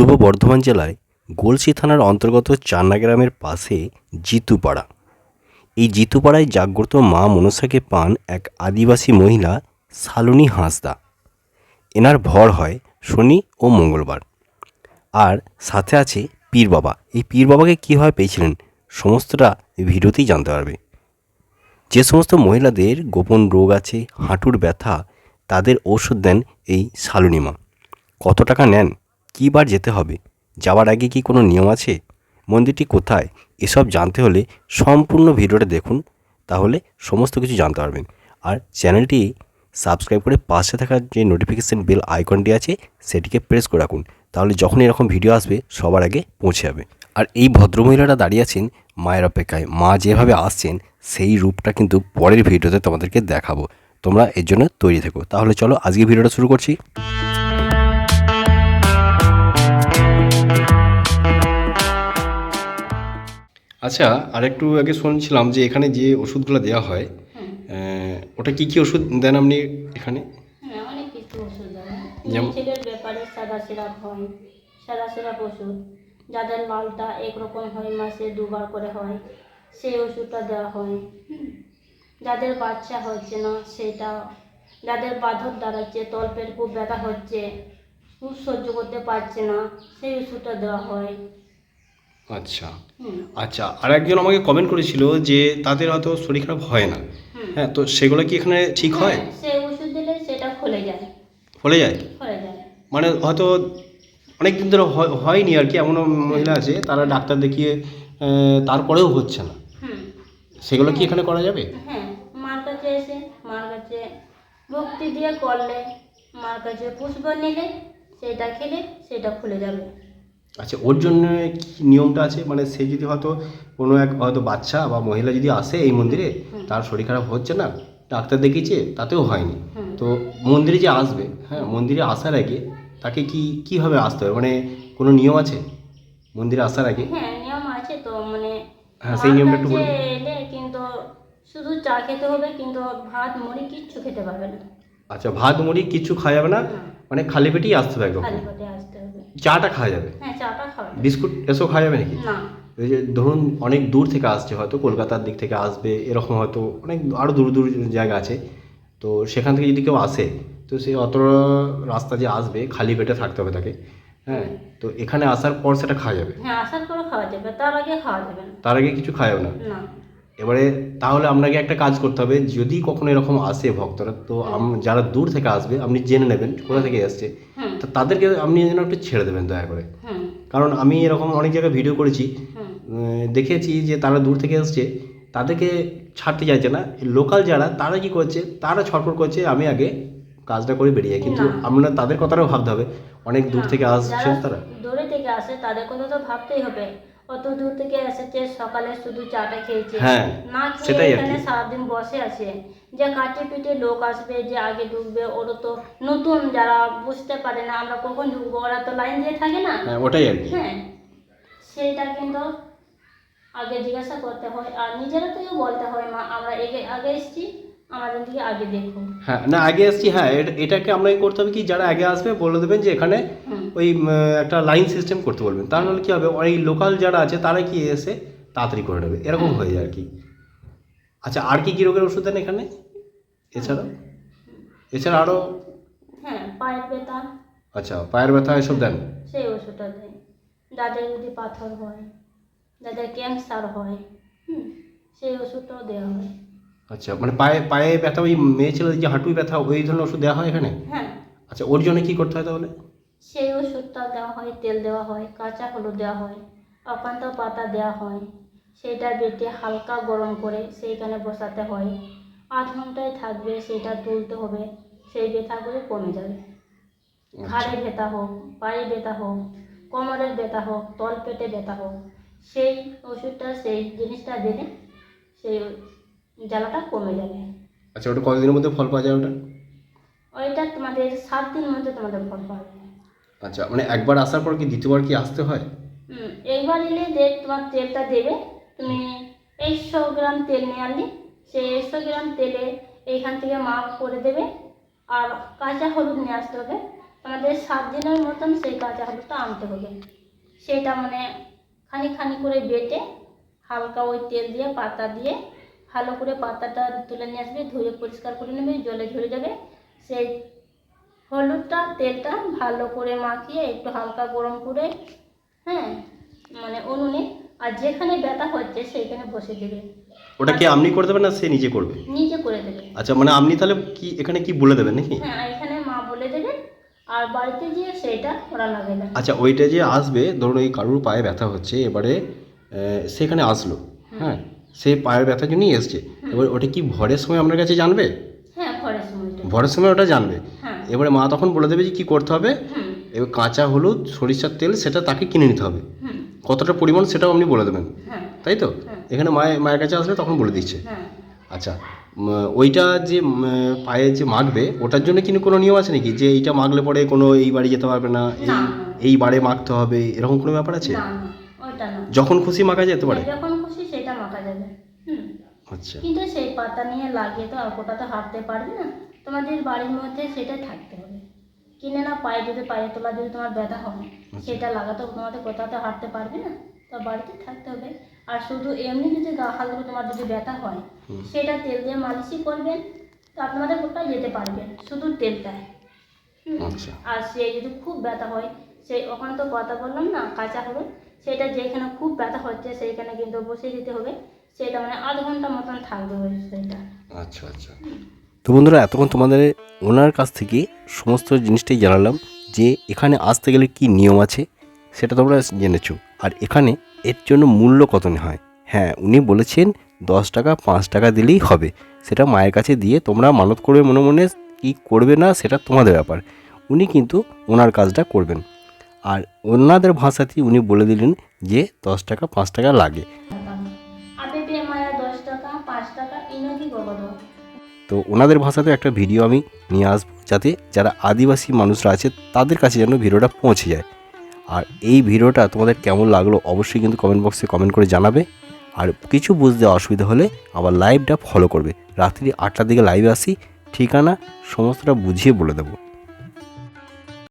পূর্ব বর্ধমান জেলায় গলসি থানার অন্তর্গত চান্না গ্রামের পাশে জিতুপাড়া। এই জিতুপাড়ায় জাগ্রত মা মনসাকে পান এক আদিবাসী মহিলা শালুনি হাঁসদা। এনার ভর হয় শনি ও মঙ্গলবার। আর সাথে আছে পীর বাবা। এই পীর বাবাকে কীভাবে পেয়েছিলেন সমস্তটা ভিডিওতেই জানতে পারবে। যে সমস্ত মহিলাদের গোপন রোগ আছে, হাঁটুর ব্যথা, তাদের ওষুধ দেন এই শালুনি মা। কত টাকা নেন? কী বার যেতে হবে? যাওয়ার আগে কি কোনো নিয়ম আছে? মন্দিরটি কোথায়? এসব জানতে হলে সম্পূর্ণ ভিডিওটা দেখুন, তাহলে সমস্ত কিছু জানতে পারবেন। আর চ্যানেলটি সাবস্ক্রাইব করে পাশে থাকা যে নোটিফিকেশান বেল আইকনটি আছে, সেটিকে প্রেস করে রাখুন, তাহলে যখন এরকম ভিডিও আসবে, সবার আগে পৌঁছে যাবে। আর এই ভদ্রমহিলারা দাঁড়িয়ে আছেন মায়ের অপেক্ষায়। মা যেভাবে আসছেন, সেই রূপটা কিন্তু পরের ভিডিওতে তোমাদেরকে দেখাবো। তোমরা এর জন্য তৈরি থেকো। তাহলে চলো আজকে ভিডিওটা শুরু করছি। আচ্ছা আরেকটু আগে শুনছিলাম যে এখানে যে ওষুধগুলো দেওয়া হয় ওটা কি কি ওষুধ দেন আপনি এখানে? হ্যাঁ অনেক কিছু ওষুধ যেমন- ছেলের ব্যাপারে সাদা সিরাপ হয় সাদা সিরাপ ওষুধ। যাদের মালটা একরকম হয় মাসে দুবার করে হয় সেই ওষুধটা দেওয়া হয়। যাদের বাচ্চা হচ্ছে না সেটা যাদের বাঁধর দাঁড়াচ্ছে তলপেট খুব ব্যথা হচ্ছে খুব সহ্য করতে পারছে না সেই ওষুধটা দেওয়া হয়। আচ্ছা। আচ্ছা আর একজন আমাকে কমেন্ট করেছিল যে তাদের হয়তো শরীর খারাপ হয় না। হ্যাঁ তো সেগুলো কি এখানে ঠিক হয়? হ্যাঁ, সেই ওষুধ দিলে সেটা খুলে যায়। ফলে যায়? খুলে যায়। মানে হয়তো অনেক দিন ধরে হয়- হয়নি আর কি এমনও মহিলা আছে তারা ডাক্তার দেখিয়ে তারপরেও হচ্ছে না। সেগুলো কি এখানে করা যাবে? হ্যাঁ মার কাছে এসে মার কাছে ভক্তি দিয়ে করলে মার কাছে পুষ্প নিলে সেটা খেলে সেটা খুলে যাবে। আচ্ছা ওর জন্য কি নিয়মটা আছে? মানে সে যদি হয়তো কোনো এক হয়তো বাচ্চা বা মহিলা যদি আসে এই মন্দিরে তার শরীর খারাপ হচ্ছে না? ডাক্তার দেখিয়েছে তাতেও হয়নি। তো মন্দিরে যে আসবে হ্যাঁ মন্দিরে আসার আগে তাকে কি কীভাবে আসতে হবে? মানে কোনো নিয়ম আছে? মন্দিরে আসার আগে? হ্যাঁ নিয়ম আছে তো মানে হ্যাঁ, সেই নিয়মটা একটু বলুন। কিন্তু শুধু চা খেতে হবে কিন্তু ভাত মুড়ি কিচ্ছু খেতে পারবে না। আচ্ছা ভাত মুড়ি কিছু খাওয়া যাবে না? মানে খালি পেটেই আসতে হবে একদম? খালি পেটে আসতে হবে। চাটা খাওয়া যাবে? হ্যাঁ চাটা খাওয়া বিস্কুট এসব খাওয়া যাবে নাকি? না। এই যে ধরুন অনেক দূর থেকে আসছে হয়তো কলকাতার দিক থেকে আসবে এরকম হয়তো অনেক আরও দূর দূর জায়গা আছে। তো সেখান থেকে যদি কেউ আসে তো সে অত রাস্তা যে আসবে খালি পেটে থাকতে হবে তাকে। হ্যাঁ তো এখানে আসার পর সেটা খাওয়া যাবে? হ্যাঁ আসার পরে খাওয়া যাবে তার আগে খাওয়া যাবে তার আগে কিছু খাওয়া যাবে না। এবারে তাহলে আপনাকে একটা কাজ করতে হবে যদি কখনো এরকম আসে ভক্তরা তো যারা দূর থেকে আসবে আপনি জেনে নেবেন কোথা থেকে আসছে তো তাদেরকে আপনি যেন একটু ছেড়ে দেবেন দয়া করে। কারণ আমি এরকম অনেক জায়গায় ভিডিও করেছি দেখেছি যে তারা দূর থেকে এসছে তাদেরকে ছাড়তে চাইছে না লোকাল যারা তারা কি করছে তারা ছটফট করছে আমি আগে কাজটা করে বেরিয়ে যাই। কিন্তু। আমরা তাদের কথাটাও ভাবতে হবে অনেক দূর থেকে আসছে তারা। দূরে থেকে আসে তাদের কথা তো ভাবতেই হবে। অত দূর থেকে এসেছে সকালে শুধু চাটা খেয়েছে। হ্যাঁ, না খেয়ে। এখানে সারাদিন বসে আছে। যে কাটে পিটে লোক আসবে যে আগে ঢুকবে ওরা তো নতুন যারা বুঝতে পারে না আমরা কখন ঢুকবো? ওরা তো লাইন দিয়ে থাকে না? হ্যাঁ ওটাই আর কি। হ্যাঁ সেইটা কিন্তু আগে জিজ্ঞাসা করতে হয় আর নিজেরা থেকেও বলতে হয় মা আমরা এগে আগে এসেছি আমাদের দিকে আগে দেখো হ্যাঁ না আগে এসছি হ্যাঁ এটা- এটাকে আমরা করতে হবে কি যারা আগে আসবে বলে দেবেন যে এখানে ওই একটা লাইন সিস্টেম করতে বলবেন। তার নাহলে কী হবে ওই লোকাল যারা আছে তারা কি এসে তাড়াতাড়ি করে নেবে। এরকম হয়ে যায় আর কি। আচ্ছা আর কি কী রোগের ওষুধ দেন এখানে? এছাড়া? এছাড়া আরও হ্যাঁ পায়ের ব্যথা। আচ্ছা পায়ের ব্যথা এসব দেন। সেই ওষুধটা দেয় যাদের যদি পাথর হয় যাদের ক্যান্সার হয় হুম সেই ওষুধটাও দেওয়া হয়। আচ্ছা মানে পায়ে পায়ে ব্যথা ওই মেয়ে ছেলেদের যে হাঁটুই ব্যথা ওই ধরনের ওষুধ দেওয়া হয় এখানে? হ্যাঁ। আচ্ছা ওর জন্য কি করতে হয় তাহলে? সেই ওষুধটা দেওয়া হয় তেল দেওয়া হয় কাঁচা হলুদ দেওয়া হয় অকান্ত পাতা দেওয়া হয় সেটা বেটে হালকা গরম করে সেইখানে বসাতে হয়। আধ ঘন্টায় থাকবে সেটা তুলতে হবে সেই ব্যথাগুলো কমে যাবে। ঘাড়ে ব্যথা হোক পায়ে ব্যথা হোক কোমরের ব্যথা হোক তল পেটে ব্যথা হোক সেই ওষুধটা সেই জিনিসটা দিলে সেই জ্বালাটা কমে যাবে। আচ্ছা ওটা কতদিনের মধ্যে ফল পাওয়া যায় ওটা? ওইটা তোমাদের সাত দিন মধ্যে তোমাদের ফল পাওয়া যাবে আচ্ছা মানে একবার আসার পর কি দ্বিতীয়বার কি আসতে হয়? হুম, একবার এলে যে তোমার তেলটা দেবে তুমি একশো গ্রাম তেল নিয়ে আনলি সেই একশো গ্রাম তেলে এইখান থেকে মাপ করে দেবে আর কাঁচা হলুদ নিয়ে আসতে হবে। আমাদের সাত দিনের মতন সেই কাঁচা হলুদটা আনতে হবে। সেটা মানে খানি খানি করে বেটে হালকা ওই তেল দিয়ে পাতা দিয়ে ভালো করে পাতাটা তুলে নিয়ে আসবে ধুয়ে পরিষ্কার করে নেবে জলে ঝরে যাবে। সেই হলুদটা তেলটা ভালো করে মাখিয়ে একটু হালকা গরম করে হ্যাঁ মানে উনুনে আর যেখানে ব্যথা হচ্ছে সেইখানে বসে দেবে। ওটা কি আপনি করে দেবেন না সে নিজে করবে? নিজে করে দেবে। আচ্ছা মানে আপনি তাহলে কি এখানে কি বলে দেবেন নাকি? হ্যাঁ এখানে মা বলে দেবে আর বাড়িতে গিয়ে সেইটা ওরা লাগাবে। আচ্ছা ওইটা যে আসবে ধরুন ওই কারুর পায়ে ব্যথা হচ্ছে এবারে সেখানে আসলো হ্যাঁ সে পায়ের ব্যথার জন্যই এসছে। এবার ওটা কি ভরের সময় আপনার কাছে জানবে? হ্যাঁ ভরের সময় ওটা। জানবে। হ্যাঁ। এবারে মা তখন বলে দেবে যে কী করতে হবে? এবার কাঁচা হলুদ সরিষার তেল সেটা তাকে কিনে নিতে হবে। কতটা পরিমাণ সেটাও আপনি বলে দেবেন। হ্যাঁ। তাই তো। এখানে মায়ের মায়ের কাছে আসলে তখন বলে দিচ্ছে। আচ্ছা ওইটা যে পায়ে যে মাখবে ওটার জন্য কিন্তু কোনো নিয়ম আছে নাকি? যে এইটা মাখলে পরে কোনো এই বাড়ি যেতে পারবে না এই এই বারে মাখতে হবে এরকম কোনো ব্যাপার আছে? যখন খুশি মাখা যেতে পারে। সেটা মাখা যাবে। হুম। আচ্ছা। কিন্তু সেই পাতা নিয়ে লাগিয়ে তো আর গোটা তো হাঁটতে পারবে না। তোমাদের বাড়ির মধ্যে সেটা থাকতে হবে। কিনে না পায়ে যদি পায়ে তোলা যদি তোমার ব্যথা হয় সেটা লাগাতে তোমাদের কোথাও তো হাঁটতে পারবে না। তো বাড়িতে থাকতে হবে। আর শুধু এমনি যদি গা হালগুলো তোমার যদি ব্যথা হয় সেটা তেল দিয়ে মালিশই করবেন তো আপনাদের গোটা যেতে পারবেন শুধু তেলটায়। হুম। আচ্ছা। আর সে যদি খুব ব্যথা হয় সেই ওখানে তো কথা বললাম না কাঁচা হলুদ সেটা যেখানে খুব ব্যথা হচ্ছে সেইখানে কিন্তু বসিয়ে দিতে হবে। সেটা মানে আধ ঘণ্টা মতন থাকবে ওই সেটা। আচ্ছা আচ্ছা। তো বন্ধুরা এতক্ষণ তোমাদের ওনার কাছ থেকে সমস্ত জিনিসটাই জানালাম যে এখানে আসতে গেলে কি নিয়ম আছে সেটা তোমরা জেনেছো। আর এখানে এর জন্য মূল্য কত হয়? হ্যাঁ উনি বলেছেন দশ টাকা পাঁচ টাকা দিলেই হবে। সেটা মায়ের কাছে দিয়ে তোমরা মানত করবে মনে মনে কী করবে না সেটা তোমাদের ব্যাপার। উনি কিন্তু ওনার কাজটা করবেন। আর ওনাদের ভাষাতেই উনি বলে দিলেন যে দশ টাকা পাঁচ টাকা লাগে। তো ওনাদের ভাষাতে একটা ভিডিও আমি নিয়ে আসব যাতে যারা আদিবাসী মানুষরা আছে তাদের কাছে যেন ভিডিওটা পৌঁছে যায়। আর এই ভিডিওটা তোমাদের কেমন লাগল অবশ্যই কিন্তু কমেন্ট বক্সে কমেন্ট করে জানাবে। আর কিছু বুঝতে অসুবিধা হলে আবার লাইভটা ফলো করবে। রাত্রি আটটার দিকে লাইভে আসি ঠিকানা সমস্তটা বুঝিয়ে বলে দেবো।